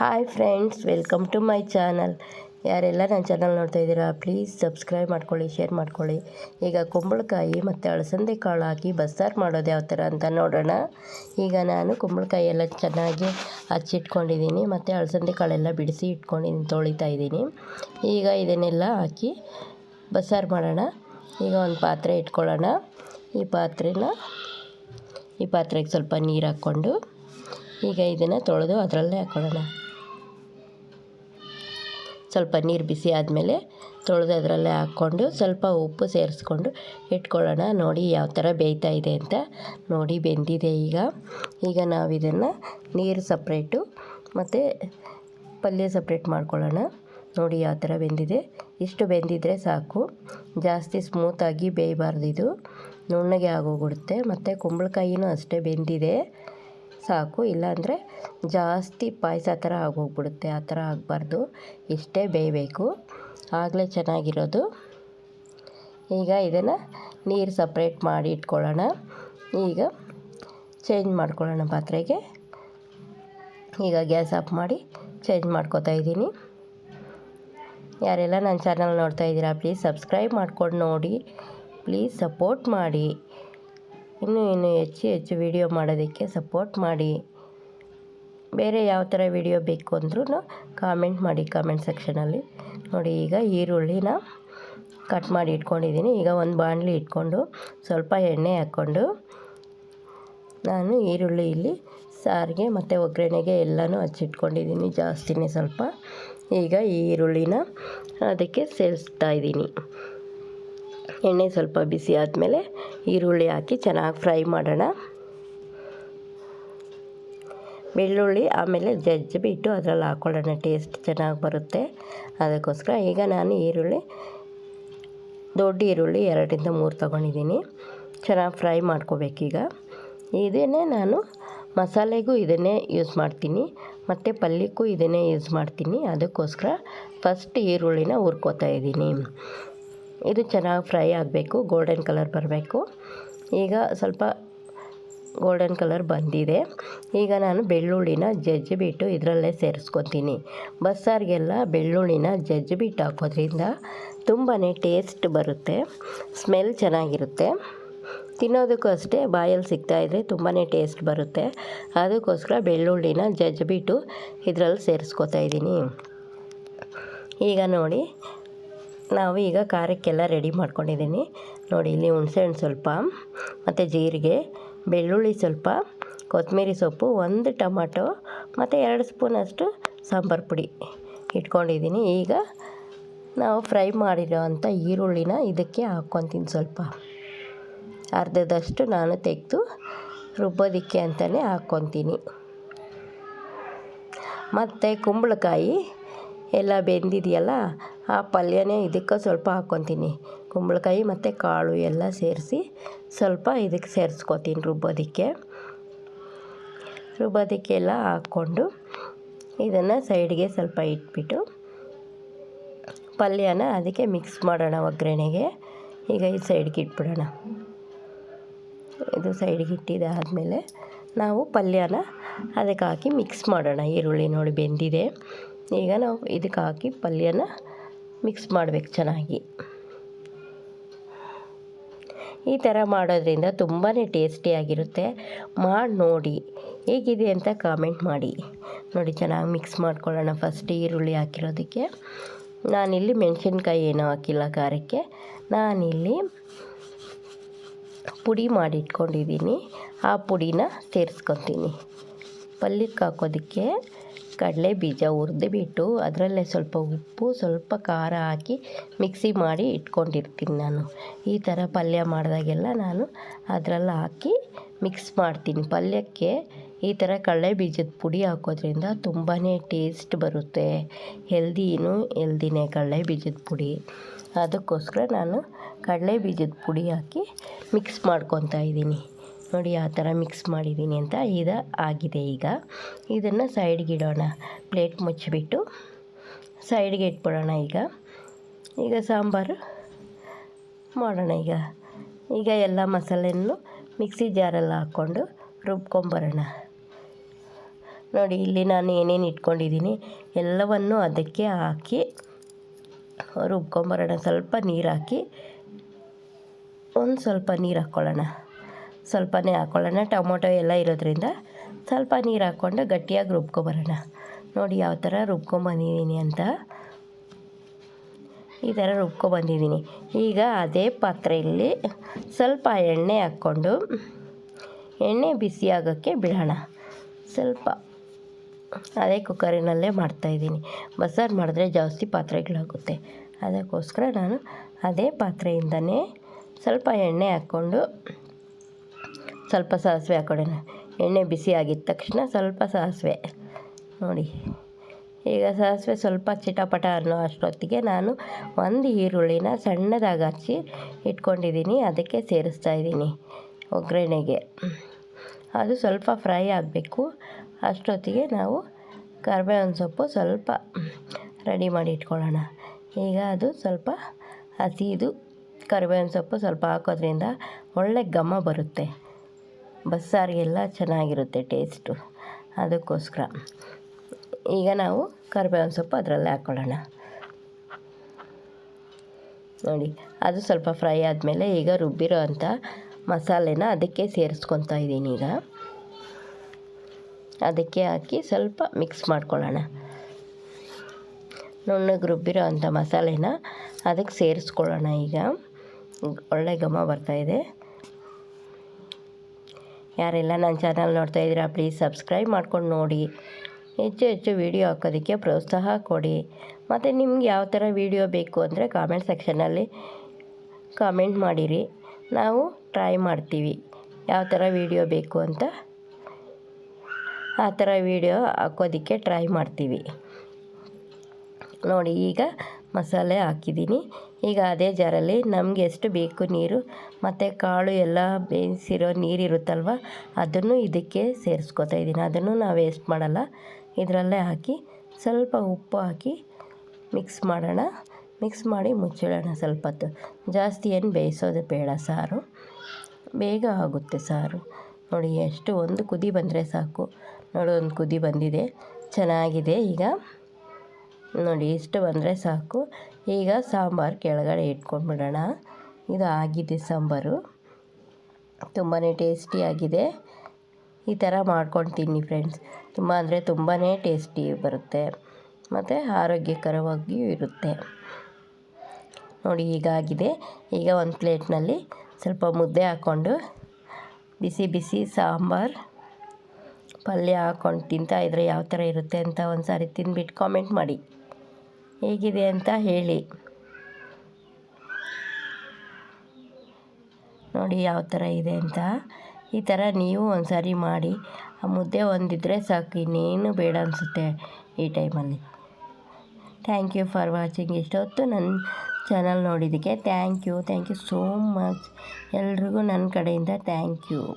Hi friends, welcome to my channel. ಯಾರೆಲ್ಲ ನನ್ನ channel ನೋಡ್ತಾ ಇದ್ದೀರಾ, ಪ್ಲೀಸ್ ಸಬ್ಸ್ಕ್ರೈಬ್ ಮಾಡ್ಕೊಳ್ಳಿ, ಶೇರ್ ಮಾಡ್ಕೊಳ್ಳಿ. ಈಗ ಕುಂಬಳಕಾಯಿ ಮತ್ತು ಅಳಸಂದೆ ಕಾಳು ಹಾಕಿ ಬಸ್ಸಾರು ಮಾಡೋದು ಯಾವ ಥರ ಅಂತ ನೋಡೋಣ. ಈಗ ನಾನು ಕುಂಬಳಕಾಯಿ ಎಲ್ಲ ಚೆನ್ನಾಗಿ ಹಚ್ಚಿಟ್ಕೊಂಡಿದ್ದೀನಿ. ಮತ್ತು ಅಳಸಂದೆ ಕಾಳೆಲ್ಲ ಬಿಡಿಸಿ ಇಟ್ಕೊಂಡಿದ್ದೀನಿ ತೊಳಿತಾ ಇದ್ದೀನಿ. ಈಗ ಇದನ್ನೆಲ್ಲ ಹಾಕಿ ಬಸ್ಸಾರು ಮಾಡೋಣ. ಈಗ ಒಂದು ಪಾತ್ರೆ ಇಟ್ಕೊಳ್ಳೋಣ. ಈ ಪಾತ್ರೆನ, ಈ ಪಾತ್ರೆಗೆ ಸ್ವಲ್ಪ ನೀರು ಹಾಕ್ಕೊಂಡು ಈಗ ಇದನ್ನು ತೊಳೆದು ಅದರಲ್ಲೇ ಹಾಕ್ಕೊಳ್ಳೋಣ ಸ್ವಲ್ಪ ನೀರು ಬಿಸಿ ಆದಮೇಲೆ ತೊಳೆದು ಅದರಲ್ಲೇ ಹಾಕ್ಕೊಂಡು ಸ್ವಲ್ಪ ಉಪ್ಪು ಸೇರಿಸ್ಕೊಂಡು ಇಟ್ಕೊಳ್ಳೋಣ. ನೋಡಿ ಯಾವ ಥರ ಬೇಯ್ತಾ ಇದೆ ಅಂತ. ನೋಡಿ ಬೆಂದಿದೆ ಈಗ. ಈಗ ನಾವು ಇದನ್ನು ನೀರು ಸಪ್ರೇಟು ಮತ್ತು ಪಲ್ಯ ಸಪ್ರೇಟ್ ಮಾಡ್ಕೊಳ್ಳೋಣ. ನೋಡಿ ಯಾವ ಥರ ಬೆಂದಿದೆ. ಇಷ್ಟು ಬೆಂದಿದ್ರೆ ಸಾಕು. ಜಾಸ್ತಿ ಸ್ಮೂತಾಗಿ ಬೇಯಬಾರ್ದು ಇದು. ನುಣ್ಣಗೆ ಆಗೋಗ್ಬಿಡುತ್ತೆ. ಮತ್ತು ಕುಂಬಳಕಾಯಿನೂ ಅಷ್ಟೇ ಬೆಂದಿದೆ. ಸಾಕು. ಇಲ್ಲಾಂದರೆ ಜಾಸ್ತಿ ಪಾಯಸ ಥರ ಆಗೋಗ್ಬಿಡುತ್ತೆ. ಆ ಥರ ಆಗಬಾರ್ದು. ಇಷ್ಟೇ ಬೇಯಬೇಕು. ಆಗಲೇ ಚೆನ್ನಾಗಿರೋದು. ಈಗ ಇದನ್ನು ನೀರು ಸಪ್ರೇಟ್ ಮಾಡಿ ಇಟ್ಕೊಳ್ಳೋಣ. ಈಗ ಚೇಂಜ್ ಮಾಡ್ಕೊಳ್ಳೋಣ ಪಾತ್ರೆಗೆ. ಈಗ ಗ್ಯಾಸ್ ಆಫ್ ಮಾಡಿ ಚೇಂಜ್ ಮಾಡ್ಕೋತಾ ಇದ್ದೀನಿ. ಯಾರೆಲ್ಲ ನನ್ನ ಚಾನಲ್ ನೋಡ್ತಾ ಇದ್ದೀರಾ ಪ್ಲೀಸ್ ಸಬ್ಸ್ಕ್ರೈಬ್ ಮಾಡ್ಕೊಂಡು ನೋಡಿ. ಪ್ಲೀಸ್ ಸಪೋರ್ಟ್ ಮಾಡಿ. ಇನ್ನೂ ಇನ್ನೂ ಹೆಚ್ಚು ಹೆಚ್ಚು ವೀಡಿಯೋ ಮಾಡೋದಕ್ಕೆ ಸಪೋರ್ಟ್ ಮಾಡಿ. ಬೇರೆ ಯಾವ ಥರ ವೀಡಿಯೋ ಬೇಕು ಅಂದ್ರೂ ಕಾಮೆಂಟ್ ಮಾಡಿ ಕಾಮೆಂಟ್ ಸೆಕ್ಷನಲ್ಲಿ ನೋಡಿ ಈಗ ಈರುಳ್ಳಿನ ಕಟ್ ಮಾಡಿ ಇಟ್ಕೊಂಡಿದ್ದೀನಿ ಈಗ ಒಂದು ಬಾಣಲಿ ಇಟ್ಕೊಂಡು ಸ್ವಲ್ಪ ಎಣ್ಣೆ ಹಾಕ್ಕೊಂಡು ನಾನು ಈರುಳ್ಳಿ ಇಲ್ಲಿ ಸಾರಿಗೆ ಮತ್ತು ಒಗ್ಗರಣೆಗೆ ಎಲ್ಲನೂ ಹಚ್ಚಿಟ್ಕೊಂಡಿದ್ದೀನಿ ಜಾಸ್ತಿನೇ ಸ್ವಲ್ಪ. ಈಗ ಈರುಳ್ಳಿನ ಅದಕ್ಕೆ ಸೇರಿಸ್ತಾ ಇದ್ದೀನಿ ಎಣ್ಣೆ ಸ್ವಲ್ಪ ಬಿಸಿ ಆದಮೇಲೆ ಈರುಳ್ಳಿ ಹಾಕಿ ಚೆನ್ನಾಗಿ ಫ್ರೈ ಮಾಡೋಣ. ಬೆಳ್ಳುಳ್ಳಿ ಆಮೇಲೆ ಜಜ್ಜಿಬಿಟ್ಟು ಅದರಲ್ಲಿ ಹಾಕ್ಕೊಳ್ಳೋಣ ಟೇಸ್ಟ್ ಚೆನ್ನಾಗಿ ಬರುತ್ತೆ. ಅದಕ್ಕೋಸ್ಕರ ಈಗ ನಾನು ಈರುಳ್ಳಿ, ದೊಡ್ಡ ಈರುಳ್ಳಿ ಎರಡರಿಂದ ಮೂರು ತೊಗೊಂಡಿದ್ದೀನಿ. ಚೆನ್ನಾಗಿ ಫ್ರೈ ಮಾಡ್ಕೋಬೇಕೀಗ ಇದನ್ನೇ ನಾನು ಮಸಾಲೆಗೂ ಇದನ್ನೇ ಯೂಸ್ ಮಾಡ್ತೀನಿ. ಮತ್ತು ಪಲ್ಯಕ್ಕೂ ಇದನ್ನೇ ಯೂಸ್ ಮಾಡ್ತೀನಿ. ಅದಕ್ಕೋಸ್ಕರ ಫಸ್ಟ್ ಈರುಳ್ಳಿನ ಹುರ್ಕೋತಾ ಇದ್ದೀನಿ. ಇದು ಚೆನ್ನಾಗಿ ಫ್ರೈ ಆಗಬೇಕು ಗೋಲ್ಡನ್ ಕಲರ್ ಬರಬೇಕು. ಈಗ ಸ್ವಲ್ಪ ಗೋಲ್ಡನ್ ಕಲರ್ ಬಂದಿದೆ. ಈಗ ನಾನು ಬೆಳ್ಳುಳ್ಳಿನ ಜಜ್ಜಿಬಿಟ್ಟು ಇದರಲ್ಲೇ ಸೇರಿಸ್ಕೊತೀನಿ. ಬಸ್ಸಾರಿಗೆಲ್ಲ ಬೆಳ್ಳುಳ್ಳಿನ ಜಜ್ಜಿಬಿಟ್ಟು ಹಾಕೋದ್ರಿಂದ ತುಂಬಾ ಟೇಸ್ಟ್ ಬರುತ್ತೆ ಸ್ಮೆಲ್ ಚೆನ್ನಾಗಿರುತ್ತೆ. ತಿನ್ನೋದಕ್ಕೂ ಅಷ್ಟೇ ಬಾಯಲ್ಲಿ ಸಿಗ್ತಾಯಿದ್ರೆ ತುಂಬಾ ಟೇಸ್ಟ್ ಬರುತ್ತೆ. ಅದಕ್ಕೋಸ್ಕರ ಬೆಳ್ಳುಳ್ಳಿನ ಜಜ್ಜಿಬಿಟ್ಟು ಇದರಲ್ಲಿ ಸೇರಿಸ್ಕೊತಾ ಇದ್ದೀನಿ. ಈಗ ನೋಡಿ ನಾವು ಈಗ ಖಾರಕ್ಕೆಲ್ಲ ರೆಡಿ ಮಾಡ್ಕೊಂಡಿದ್ದೀನಿ. ನೋಡಿ, ಇಲ್ಲಿ ಹುಣಸೆಹಣ್ಣು ಸ್ವಲ್ಪ, ಮತ್ತು ಜೀರಿಗೆ, ಬೆಳ್ಳುಳ್ಳಿ ಸ್ವಲ್ಪ, ಕೊತ್ತಂಬರಿ ಸೊಪ್ಪು, ಒಂದು ಟೊಮಾಟೊ, ಮತ್ತು ಎರಡು ಸ್ಪೂನಷ್ಟು ಸಾಂಬಾರು ಪುಡಿ ಇಟ್ಕೊಂಡಿದ್ದೀನಿ. ಈಗ ನಾವು ಫ್ರೈ ಮಾಡಿರೋ ಅಂಥ ಈರುಳ್ಳಿನ ಇದಕ್ಕೆ ಹಾಕ್ಕೊತೀನಿ ಸ್ವಲ್ಪ. ಅರ್ಧದಷ್ಟು ನಾನು ತೆಗೆದು ರುಬ್ಬೋದಕ್ಕೆ ಅಂತಲೇ ಹಾಕ್ಕೊತೀನಿ. ಮತ್ತು ಕುಂಬಳಕಾಯಿ ಎಲ್ಲ ಬೆಂದಿದೆಯಲ್ಲ, ಆ ಪಲ್ಯನೇ ಇದಕ್ಕೆ ಸ್ವಲ್ಪ ಹಾಕ್ಕೊತೀನಿ. ಕುಂಬಳಕಾಯಿ ಮತ್ತು ಕಾಳು ಎಲ್ಲ ಸೇರಿಸಿ ಸ್ವಲ್ಪ ಇದಕ್ಕೆ ಸೇರಿಸ್ಕೊತೀನಿ ರುಬ್ಬೋದಕ್ಕೆ. ರುಬ್ಬೋದಕ್ಕೆಲ್ಲ ಹಾಕ್ಕೊಂಡು ಇದನ್ನು ಸೈಡ್ಗೆ ಸ್ವಲ್ಪ ಇಟ್ಬಿಟ್ಟು ಪಲ್ಯನ ಅದಕ್ಕೆ ಮಿಕ್ಸ್ ಮಾಡೋಣ ಒಗ್ಗರಣೆಗೆ. ಈಗ ಈ ಸೈಡ್ಗೆ ಇಟ್ಬಿಡೋಣ. ಇದು ಸೈಡ್ಗೆ ಇಟ್ಟಿದ್ದಾದಮೇಲೆ ನಾವು ಪಲ್ಯನ ಅದಕ್ಕೆ ಹಾಕಿ ಮಿಕ್ಸ್ ಮಾಡೋಣ. ಈರುಳ್ಳಿ ನೋಡಿ ಬೆಂದಿದೆ. ಈಗ ನಾವು ಇದಕ್ಕೆ ಹಾಕಿ ಪಲ್ಯನ ಮಿಕ್ಸ್ ಮಾಡಬೇಕು ಚೆನ್ನಾಗಿ. ಈ ಥರ ಮಾಡೋದ್ರಿಂದ ತುಂಬಾ ಟೇಸ್ಟಿಯಾಗಿರುತ್ತೆ ಮಾಡಿ ನೋಡಿ. ಹೇಗಿದೆ ಅಂತ ಕಾಮೆಂಟ್ ಮಾಡಿ. ನೋಡಿ, ಚೆನ್ನಾಗಿ ಮಿಕ್ಸ್ ಮಾಡ್ಕೊಳ್ಳೋಣ ಫಸ್ಟ್ ಈರುಳ್ಳಿ ಹಾಕಿರೋದಕ್ಕೆ. ನಾನಿಲ್ಲಿ ಮೆಣಸಿನ್ಕಾಯಿ ಏನೂ ಹಾಕಿಲ್ಲ ಖಾರಕ್ಕೆ. ನಾನಿಲ್ಲಿ ಪುಡಿ ಮಾಡಿ ಇಟ್ಕೊಂಡಿದ್ದೀನಿ ಆ ಪುಡಿನ ಸೇರಿಸ್ಕೊತೀನಿ. ಪಲ್ಯಕ್ಕೆ ಹಾಕೋದಕ್ಕೆ ಕಡಲೆ ಬೀಜ ಹುರಿದುಬಿಟ್ಟು ಅದರಲ್ಲೇ ಸ್ವಲ್ಪ ಉಪ್ಪು, ಸ್ವಲ್ಪ ಖಾರ ಹಾಕಿ ಮಿಕ್ಸಿ ಮಾಡಿ ಇಟ್ಕೊಂಡಿರ್ತೀನಿ ನಾನು. ಈ ಥರ ಪಲ್ಯ ಮಾಡಿದಾಗೆಲ್ಲ ನಾನು ಅದರಲ್ಲಿ ಹಾಕಿ ಮಿಕ್ಸ್ ಮಾಡ್ತೀನಿ. ಪಲ್ಯಕ್ಕೆ ಈ ಥರ ಕಡಲೆ ಬೀಜದ ಪುಡಿ ಹಾಕೋದ್ರಿಂದ ತುಂಬಾ ಟೇಸ್ಟ್ ಬರುತ್ತೆ. ಹೆಲ್ದಿನೂ ಹೆಲ್ದಿನೇ ಕಡಲೆ ಬೀಜದ ಪುಡಿ. ಅದಕ್ಕೋಸ್ಕರ ನಾನು ಕಡಲೆ ಬೀಜದ ಪುಡಿ ಹಾಕಿ ಮಿಕ್ಸ್ ಮಾಡ್ಕೊತಾ ಇದ್ದೀನಿ. ನೋಡಿ ಆ ಥರ ಮಿಕ್ಸ್ ಮಾಡಿದ್ದೀನಿ ಅಂತ ಇದು ಆಗಿದೆ ಈಗ. ಇದನ್ನು ಸೈಡ್ಗೆ ಇಡೋಣ. ಪ್ಲೇಟ್ ಮುಚ್ಚಿಬಿಟ್ಟು ಸೈಡ್ಗೆ ಇಟ್ಬಿಡೋಣ ಈಗ. ಈಗ ಸಾಂಬಾರು ಮಾಡೋಣ ಈಗ. ಈಗ ಎಲ್ಲ ಮಸಾಲೆಯನ್ನು ಮಿಕ್ಸಿ ಜಾರಲ್ಲಿ ಹಾಕ್ಕೊಂಡು ರುಬ್ಕೊಂಬರೋಣ. ನೋಡಿ, ಇಲ್ಲಿ ನಾನು ಏನೇನು ಇಟ್ಕೊಂಡಿದ್ದೀನಿ ಎಲ್ಲವನ್ನು ಅದಕ್ಕೆ ಹಾಕಿ ರುಬ್ಕೊಂಬರೋಣ. ಸ್ವಲ್ಪ ನೀರು ಹಾಕಿ ಒಂದು ಸ್ವಲ್ಪ ನೀರು ಹಾಕ್ಕೊಳ್ಳೋಣ ಸ್ವಲ್ಪನೇ ಹಾಕ್ಕೊಳ್ಳೋಣ ಟೊಮೊಟೊ ಎಲ್ಲ ಇರೋದ್ರಿಂದ ಸ್ವಲ್ಪ ನೀರು ಹಾಕ್ಕೊಂಡು ಗಟ್ಟಿಯಾಗಿ ರುಬ್ಕೊಬರೋಣ. ನೋಡಿ ಯಾವ ಥರ ರುಬ್ಕೊಂಬಂದಿದ್ದೀನಿ ಅಂತ. ಈ ಥರ ರುಬ್ಕೊಬಂದಿದ್ದೀನಿ. ಈಗ ಅದೇ ಪಾತ್ರೆಯಲ್ಲಿ ಸ್ವಲ್ಪ ಎಣ್ಣೆ ಹಾಕ್ಕೊಂಡು ಎಣ್ಣೆ ಬಿಸಿ ಆಗೋಕ್ಕೆ ಬಿಡೋಣ. ಸ್ವಲ್ಪ ಅದೇ ಕುಕ್ಕರಿನಲ್ಲೇ ಮಾಡ್ತಾಯಿದ್ದೀನಿ ಬಸ್ಸಾರು ಮಾಡಿದ್ರೆ ಜಾಸ್ತಿ ಪಾತ್ರೆಗಳಾಗುತ್ತೆ. ಅದಕ್ಕೋಸ್ಕರ ನಾನು ಅದೇ ಪಾತ್ರೆಯಿಂದನೇ ಸ್ವಲ್ಪ ಎಣ್ಣೆ ಹಾಕ್ಕೊಂಡು ಸ್ವಲ್ಪ ಸಾಸಿವೆ ಹಾಕೊಡೋಣ. ಎಣ್ಣೆ ಬಿಸಿ ಆಗಿದ ತಕ್ಷಣ ಸ್ವಲ್ಪ ಸಾಸಿವೆ. ನೋಡಿ, ಈಗ ಸಾಸಿವೆ ಸ್ವಲ್ಪ ಚಿಟಪಟ ಅನ್ನೋ ಅಷ್ಟೊತ್ತಿಗೆ ನಾನು ಒಂದು ಈರುಳ್ಳಿನ ಸಣ್ಣದಾಗಿ ಹಚ್ಚಿ ಇಟ್ಕೊಂಡಿದ್ದೀನಿ, ಅದಕ್ಕೆ ಸೇರಿಸ್ತಾ ಇದ್ದೀನಿ ಒಗ್ಗರಣೆಗೆ. ಅದು ಸ್ವಲ್ಪ ಫ್ರೈ ಆಗಬೇಕು. ಅಷ್ಟೊತ್ತಿಗೆ ನಾವು ಕರ್ಬೇವಿನ ಸೊಪ್ಪು ಸ್ವಲ್ಪ ರೆಡಿ ಮಾಡಿ ಇಟ್ಕೊಳ್ಳೋಣ. ಈಗ ಅದು ಸ್ವಲ್ಪ ಹಸಿದು ಕರಿಬೇವಿನ ಸೊಪ್ಪು ಸ್ವಲ್ಪ ಹಾಕೋದ್ರಿಂದ ಒಳ್ಳೆ ಘಮ ಬರುತ್ತೆ. ಬಸ್ಸಾರಿಗೆಲ್ಲ ಚೆನ್ನಾಗಿರುತ್ತೆ ಟೇಸ್ಟು. ಅದಕ್ಕೋಸ್ಕರ. ಈಗ ನಾವು ಕರಿಬೇವಿನ ಸೊಪ್ಪು ಅದರಲ್ಲಿ ಹಾಕ್ಕೊಳ್ಳೋಣ ನೋಡಿ, ಅದು ಸ್ವಲ್ಪ ಫ್ರೈ ಆದಮೇಲೆ ಈಗ ರುಬ್ಬಿರೋ ಅಂಥ ಮಸಾಲೆನ ಅದಕ್ಕೆ ಸೇರಿಸ್ಕೊತಾ ಇದ್ದೀನಿ ಈಗ. ಅದಕ್ಕೆ ಹಾಕಿ ಸ್ವಲ್ಪ ಮಿಕ್ಸ್ ಮಾಡ್ಕೊಳ್ಳೋಣ. ನುಣ್ಣಗೆ ರುಬ್ಬಿರೋ ಅಂಥ ಮಸಾಲೆನ ಅದಕ್ಕೆ ಸೇರಿಸ್ಕೊಳ್ಳೋಣ ಈಗ. ಒಳ್ಳೆ ಘಮ ಬರ್ತಾಯಿದೆ ಯಾರೆಲ್ಲ ನನ್ನ ಚಾನಲ್ ನೋಡ್ತಾ ಇದ್ದೀರಾ ಪ್ಲೀಸ್ ಸಬ್ಸ್ಕ್ರೈಬ್ ಮಾಡ್ಕೊಂಡು ನೋಡಿ. ಹೆಚ್ಚು ಹೆಚ್ಚು ವೀಡಿಯೋ ಹಾಕೋದಕ್ಕೆ ಪ್ರೋತ್ಸಾಹ ಕೊಡಿ. ಮತ್ತು ನಿಮ್ಗೆ ಯಾವ ಥರ ವೀಡಿಯೋ ಬೇಕು ಅಂದರೆ ಕಾಮೆಂಟ್ ಸೆಕ್ಷನಲ್ಲಿ ಕಾಮೆಂಟ್ ಮಾಡಿರಿ. ನಾವು ಟ್ರೈ ಮಾಡ್ತೀವಿ ಯಾವ ಥರ ವೀಡಿಯೋ ಬೇಕು ಅಂತ. ಆ ಥರ ವೀಡಿಯೋ ಹಾಕೋದಕ್ಕೆ ಟ್ರೈ ಮಾಡ್ತೀವಿ. ನೋಡಿ ಈಗ ಮಸಾಲೆ ಹಾಕಿದ್ದೀನಿ. ಈಗ ಅದೇ ಜಾರಲ್ಲಿ ನಮಗೆ ಎಷ್ಟು ಬೇಕು ನೀರು, ಮತ್ತು ಕಾಳು ಎಲ್ಲ ಬೇಯಿಸಿರೋ ನೀರಿರುತ್ತಲ್ವ ಅದನ್ನು ಇದಕ್ಕೆ ಸೇರಿಸ್ಕೊತಾ ಇದ್ದೀನಿ. ಅದನ್ನು ನಾವು ವೇಸ್ಟ್ ಮಾಡಲ್ಲ. ಇದರಲ್ಲೇ ಹಾಕಿ ಸ್ವಲ್ಪ ಉಪ್ಪು ಹಾಕಿ ಮಿಕ್ಸ್ ಮಾಡೋಣ. ಮಿಕ್ಸ್ ಮಾಡಿ ಮುಚ್ಚಿಡೋಣ ಸ್ವಲ್ಪ ಹೊತ್ತು ಜಾಸ್ತಿ ಏನು ಬೇಯಿಸೋದು ಬೇಡ, ಸಾರು. ಬೇಗ ಆಗುತ್ತೆ ಸಾರು. ನೋಡಿ, ಎಷ್ಟು ಒಂದು ಕುದಿ ಬಂದರೆ ಸಾಕು. ನೋಡಿ, ಒಂದು ಕುದಿ ಬಂದಿದೆ. ಚೆನ್ನಾಗಿದೆ ಈಗ. ನೋಡಿ, ಇಷ್ಟು ಬಂದರೆ ಸಾಕು. ಈಗ ಸಾಂಬಾರು ಕೆಳಗಡೆ ಇಟ್ಕೊಂಡ್ಬಿಡೋಣ. ಇದು ಆಗಿದೆ ಸಾಂಬಾರು. ತುಂಬಾ ಟೇಸ್ಟಿಯಾಗಿದೆ ಈ ಥರ ಮಾಡ್ಕೊಂಡು ತಿನ್ನಿ ಫ್ರೆಂಡ್ಸ್. ತುಂಬ ಅಂದರೆ ತುಂಬಾ ಟೇಸ್ಟಿ ಬರುತ್ತೆ. ಮತ್ತು ಆರೋಗ್ಯಕರವಾಗಿಯೂ ಇರುತ್ತೆ. ನೋಡಿ ಹೀಗಾಗಿದೆ ಈಗ ಒಂದು ಪ್ಲೇಟ್ನಲ್ಲಿ ಸ್ವಲ್ಪ ಮುದ್ದೆ ಹಾಕ್ಕೊಂಡು ಬಿಸಿ ಬಿಸಿ ಸಾಂಬಾರು ಪಲ್ಯ ಹಾಕ್ಕೊಂಡು ತಿಂತಾಯಿದ್ರೆ ಯಾವ ಥರ ಇರುತ್ತೆ ಅಂತ ಒಂದು ಸಾರಿ ತಿಂದ್ಬಿಟ್ಟು ಕಾಮೆಂಟ್ ಮಾಡಿ. ಹೇಗಿದೆ ಅಂತ ಹೇಳಿ. ನೋಡಿ ಯಾವ ಥರ ಇದೆ ಅಂತ. ಈ ಥರ ನೀವು ಒಂದು ಮಾಡಿ. ಆ ಮುದ್ದೆ ಒಂದಿದ್ದರೆ ಸಾಕು, ಇನ್ನೇನು ಬೇಡ ಅನಿಸುತ್ತೆ ಈ ಟೈಮಲ್ಲಿ. Thank you for watching. ಇಷ್ಟೊತ್ತು ನನ್ನ ಚಾನಲ್ ನೋಡಿದ್ದಕ್ಕೆ thank you. Thank you so much. ಎಲ್ರಿಗೂ ನನ್ನ ಕಡೆಯಿಂದ ಥ್ಯಾಂಕ್ ಯು.